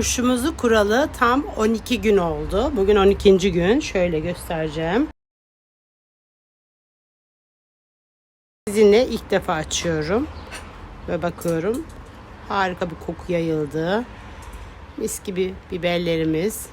Kuşumuzu kuralı tam 12 gün oldu. Bugün 12. gün. Şöyle göstereceğim. Sizinle ilk defa açıyorum. Ve bakıyorum. Harika bir koku yayıldı. Mis gibi biberlerimiz.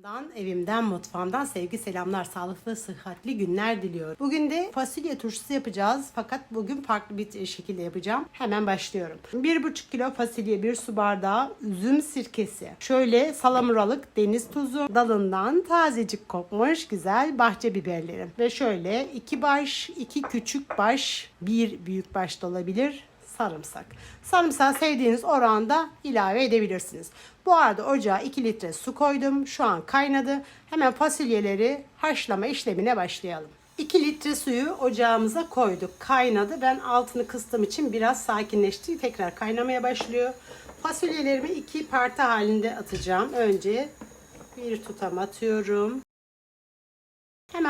Evimden, evimden, mutfağımdan sevgi selamlar, sağlıklı, sıhhatli günler diliyorum. Bugün de fasulye turşusu yapacağız. Fakat bugün farklı bir şekilde yapacağım. Hemen başlıyorum. 1,5 kilo fasulye, 1 su bardağı üzüm sirkesi. Şöyle salamuralık deniz tuzu, dalından tazecik kopmuş güzel bahçe biberlerim. Ve şöyle 2 baş, 2 küçük baş, 1 büyük baş da olabilir sarımsak. Sarımsağı sevdiğiniz oranda ilave edebilirsiniz. Bu arada ocağa 2 litre su koydum. Şu an kaynadı. Hemen fasulyeleri haşlama işlemine başlayalım. 2 litre suyu ocağımıza koyduk. Kaynadı. Ben altını kıstığım için biraz sakinleşti. Tekrar kaynamaya başlıyor. Fasulyelerimi iki parti halinde atacağım. Önce bir tutam atıyorum.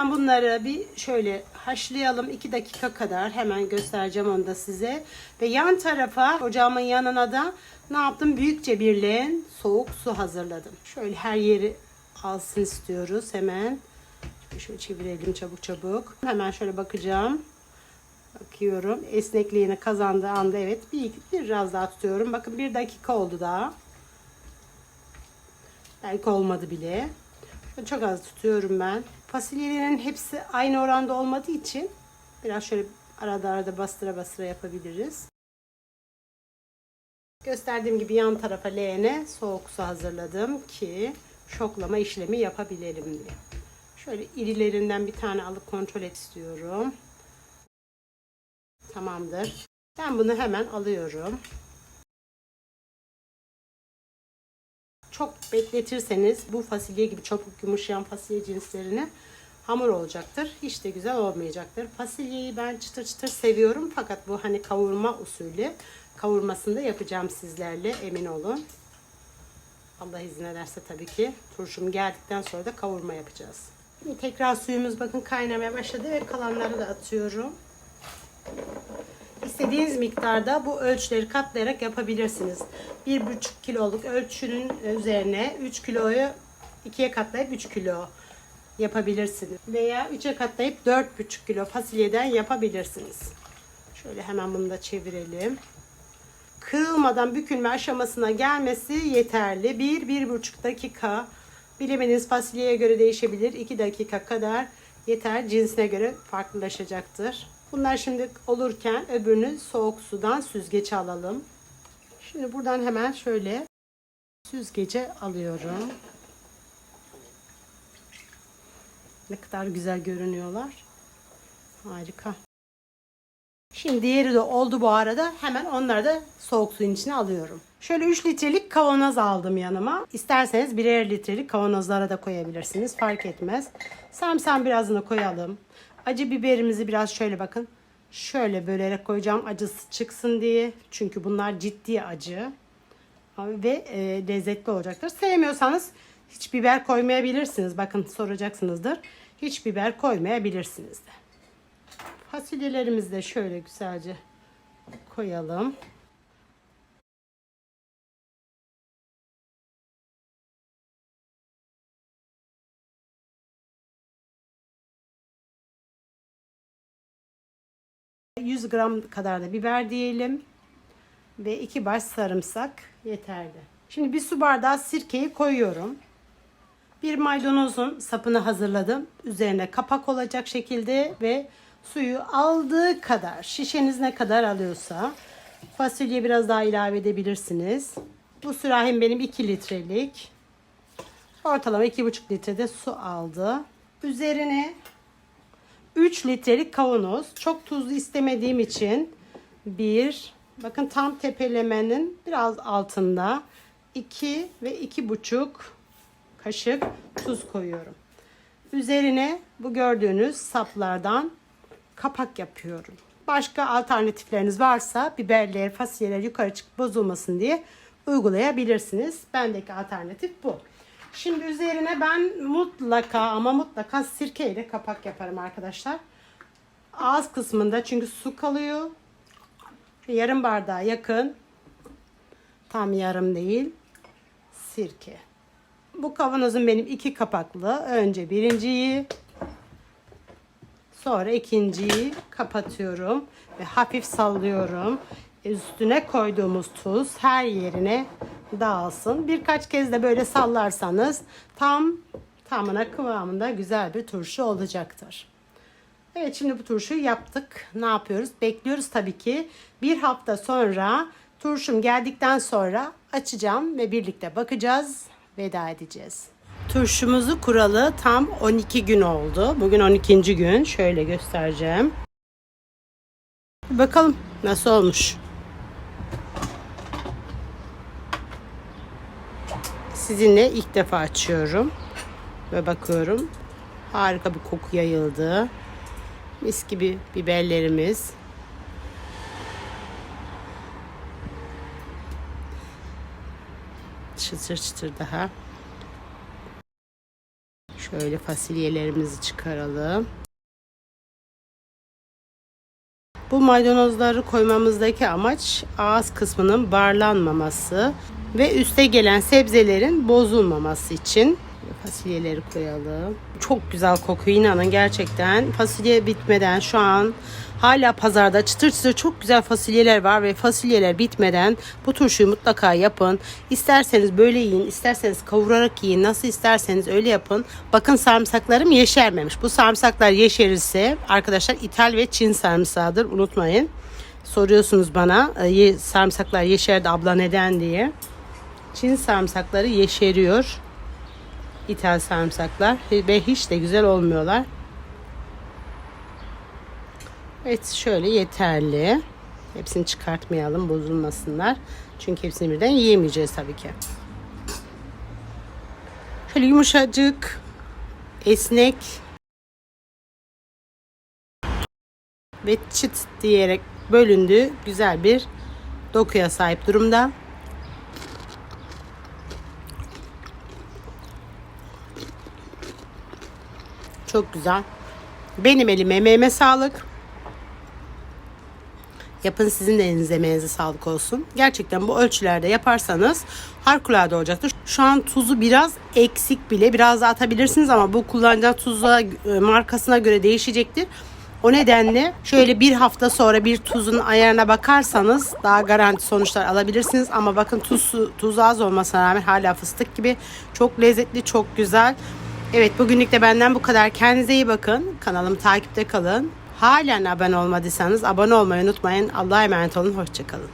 Hemen bunları bir şöyle haşlayalım 2 dakika kadar hemen göstereceğim onu da size. Ve yan tarafa ocağımın yanına da ne yaptım? Büyükçe bir leğen soğuk su hazırladım. Şöyle her yeri alsın istiyoruz hemen. Şöyle, çevirelim çabuk çabuk. Hemen şöyle bakacağım. Bakıyorum. Esnekliğini kazandığı anda evet bir, biraz daha tutuyorum. Bakın bir dakika oldu daha. Belki olmadı bile. Çok az tutuyorum ben. Fasulyelerin hepsi aynı oranda olmadığı için biraz şöyle arada arada bastıra bastıra yapabiliriz. Gösterdiğim gibi yan tarafa leğene soğuk su hazırladım ki şoklama işlemi yapabilelim diye. Şöyle irilerinden bir tane alıp kontrol et istiyorum. Tamamdır. Ben bunu hemen alıyorum. Çok bekletirseniz bu fasulye gibi çabuk yumuşayan fasulye cinslerini hamur olacaktır. Hiç de güzel olmayacaktır. Fasulyeyi ben çıtır çıtır seviyorum fakat bu hani kavurma usulü. Kavurmasını da yapacağım sizlerle emin olun. Allah izin ederse tabii ki. Turşum geldikten sonra da kavurma yapacağız. Şimdi tekrar suyumuz bakın kaynamaya başladı ve kalanları da atıyorum. İstediğiniz miktarda bu ölçüleri katlayarak yapabilirsiniz. 1,5 kiloluk ölçünün üzerine 3 kiloyu 2'ye katlayıp 3 kilo yapabilirsiniz. Veya 3'e katlayıp 4,5 kilo fasulyeden yapabilirsiniz. Şöyle hemen bunu da çevirelim. Kırılmadan bükülme aşamasına gelmesi yeterli. 1-1,5 dakika bilemeniz fasulyeye göre değişebilir. 2 dakika kadar yeter. Cinsine göre farklılaşacaktır. Bunlar şimdi olurken öbürünü soğuk sudan süzgece alalım. Şimdi buradan hemen şöyle süzgece alıyorum. Ne kadar güzel görünüyorlar. Harika. Şimdi diğeri de oldu bu arada. Hemen onları da soğuk suyun içine alıyorum. Şöyle 3 litrelik kavanoz aldım yanıma. İsterseniz birer litrelik kavanozlara da koyabilirsiniz. Fark etmez. Sarımsağın birazını koyalım. Acı biberimizi biraz şöyle bakın. Şöyle bölerek koyacağım acısı çıksın diye. Çünkü bunlar ciddi acı. Ve e, lezzetli olacaktır. Sevmiyorsanız hiç biber koymayabilirsiniz. Bakın soracaksınızdır. Hiç biber koymayabilirsiniz de. Fasulyelerimizi de şöyle güzelce koyalım. ...100 gram kadar da biber diyelim. Ve 2 baş sarımsak yeterli. Şimdi bir su bardağı sirkeyi koyuyorum. Bir maydanozun sapını hazırladım. Üzerine kapak olacak şekilde ve suyu aldığı kadar, şişeniz ne kadar alıyorsa fasulye biraz daha ilave edebilirsiniz. Bu sürahim benim 2 litrelik. Ortalama 2,5 litrede su aldı. Üzerine 3 litrelik kavanoz. Çok tuzlu istemediğim için bir bakın tam tepelemenin biraz altında 2 ve 2,5 kaşık tuz koyuyorum. Üzerine bu gördüğünüz saplardan kapak yapıyorum. Başka alternatifleriniz varsa biberler, fasulyeler yukarı çıkıp bozulmasın diye uygulayabilirsiniz. Bendeki alternatif bu. Şimdi üzerine ben mutlaka ama mutlaka sirke ile kapak yaparım arkadaşlar. Ağız kısmında çünkü su kalıyor. yarım bardağa yakın tam yarım değil sirke. Bu kavanozum benim iki kapaklı. Önce birinciyi sonra ikinciyi kapatıyorum ve hafif sallıyorum. Üstüne koyduğumuz tuz her yerine dağılsın. Birkaç kez de böyle sallarsanız tam tamına kıvamında güzel bir turşu olacaktır. Evet şimdi bu turşuyu yaptık. Ne yapıyoruz? Bekliyoruz tabii ki. Bir hafta sonra turşum geldikten sonra açacağım ve birlikte bakacağız. Veda edeceğiz. Turşumuzu kuralı tam 12 gün oldu. Bugün 12. gün. Şöyle göstereceğim. Bakalım nasıl olmuş. Sizinle ilk defa açıyorum. Ve bakıyorum. Harika bir koku yayıldı. Mis gibi biberlerimiz. Çıtır çıtır daha. Şöyle fasulyelerimizi çıkaralım. Bu maydanozları koymamızdaki amaç ağız kısmının barlanmaması ve üste gelen sebzelerin bozulmaması için. Fasulyeleri koyalım. Çok güzel kokuyor inanın gerçekten. Fasulye bitmeden şu an hala pazarda çıtır çıtır çok güzel fasulyeler var ve fasulyeler bitmeden bu turşuyu mutlaka yapın. İsterseniz böyle yiyin, isterseniz kavurarak yiyin, nasıl isterseniz öyle yapın. Bakın sarımsaklarım yeşermemiş. Bu sarımsaklar yeşerirse arkadaşlar İthal ve Çin sarımsağıdır unutmayın. Soruyorsunuz bana e, sarımsaklar yeşerdi abla neden diye. Çin sarımsakları yeşeriyor. İthal sarımsaklar ve hiç de güzel olmuyorlar. Evet şöyle yeterli. Hepsini çıkartmayalım bozulmasınlar. Çünkü hepsini birden yiyemeyeceğiz tabii ki. Şöyle yumuşacık, esnek ve çıt diyerek bölündü. Güzel bir dokuya sahip durumda. Çok güzel. Benim elime emeğime sağlık. Yapın sizin de elinize emeğinize sağlık olsun. Gerçekten bu ölçülerde yaparsanız harikulade olacaktır. Şu an tuzu biraz eksik bile. Biraz da atabilirsiniz ama bu kullanacağı tuza e, markasına göre değişecektir. O nedenle şöyle bir hafta sonra bir tuzun ayarına bakarsanız daha garanti sonuçlar alabilirsiniz. Ama bakın tuz, tuz az olmasına rağmen hala fıstık gibi çok lezzetli, çok güzel. Evet bugünlük de benden bu kadar. Kendinize iyi bakın. Kanalımı takipte kalın. Halen abone olmadıysanız abone olmayı unutmayın. Allah'a emanet olun. Hoşçakalın.